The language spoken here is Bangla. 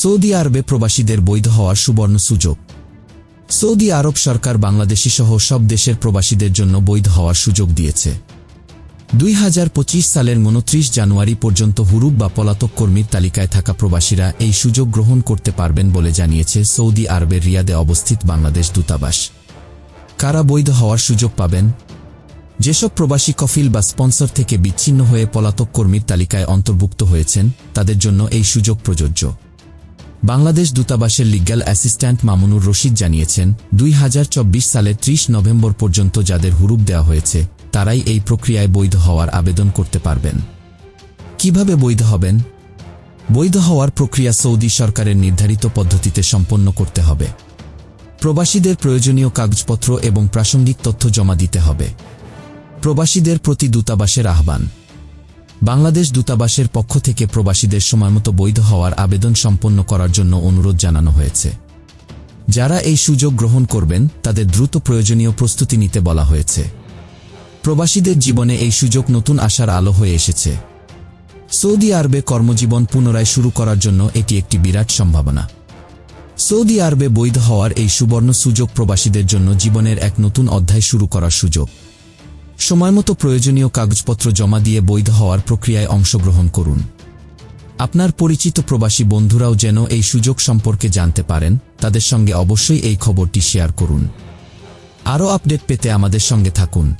সৌদি আরবে প্রবাসীদের বৈধ হওয়ার সুবর্ণ সুযোগ। সৌদি আরব সরকার বাংলাদেশি সহ সব দেশের প্রবাসীদের জন্য বৈধ হওয়ার সুযোগ দিয়েছে। দুই হাজার পঁচিশ সালের উনত্রিশ জানুয়ারি পর্যন্ত হুরুপ বা পলাতক কর্মীর তালিকায় থাকা প্রবাসীরা এই সুযোগ গ্রহণ করতে পারবেন বলে জানিয়েছে সৌদি আরবের রিয়াদে অবস্থিত বাংলাদেশ দূতাবাস। কারা বৈধ হওয়ার সুযোগ পাবেন? যেসব প্রবাসী কফিল বা স্পন্সর থেকে বিচ্ছিন্ন হয়ে পলাতক কর্মীর তালিকায় অন্তর্ভুক্ত হয়েছেন, তাদের জন্য এই সুযোগ প্রযোজ্য। বাংলাদেশ দূতাবাসের লিগ্যাল অ্যাসিস্ট্যান্ট মামুনুর রশিদ জানিয়েছেন, দুই সালের ত্রিশ নভেম্বর পর্যন্ত যাদের হুরুপ দেওয়া হয়েছে, তারাই এই প্রক্রিয়ায় বৈধ হওয়ার আবেদন করতে পারবেন। কীভাবে বৈধ হবেন? বৈধ হওয়ার প্রক্রিয়া সৌদি সরকারের নির্ধারিত পদ্ধতিতে সম্পন্ন করতে হবে। প্রবাসীদের প্রয়োজনীয় কাগজপত্র এবং প্রাসঙ্গিক তথ্য জমা দিতে হবে। প্রবাসীদের প্রতি দূতাবাসের আহ্বান। বাংলাদেশ দূতাবাসের পক্ষ থেকে প্রবাসীদের সময়মতো বৈধ হওয়ার আবেদন সম্পন্ন করার জন্য অনুরোধ জানানো হয়েছে। যারা এই সুযোগ গ্রহণ করবেন, তাদের দ্রুত প্রয়োজনীয় প্রস্তুতি নিতে বলা হয়েছে। প্রবাসীদের জীবনে এই সুযোগ নতুন আশার আলো হয়ে এসেছে। সৌদি আরবে কর্মজীবন পুনরায় শুরু করার জন্য এটি একটি বিরাট সম্ভাবনা। সৌদি আরবে বৈধ হওয়ার এই সুবর্ণ সুযোগ প্রবাসীদের জন্য জীবনের এক নতুন অধ্যায় শুরু করার সুযোগ। সময়মতো প্রয়োজনীয় কাগজপত্র জমা দিয়ে বৈধ হওয়ার প্রক্রিয়ায় অংশগ্রহণ করুন। আপনার পরিচিত প্রবাসী বন্ধুরাও যেন এই সুযোগ সম্পর্কে জানতে পারেন, তাদের সঙ্গে অবশ্যই এই খবরটি শেয়ার করুন। আরও আপডেট পেতে আমাদের সঙ্গে থাকুন।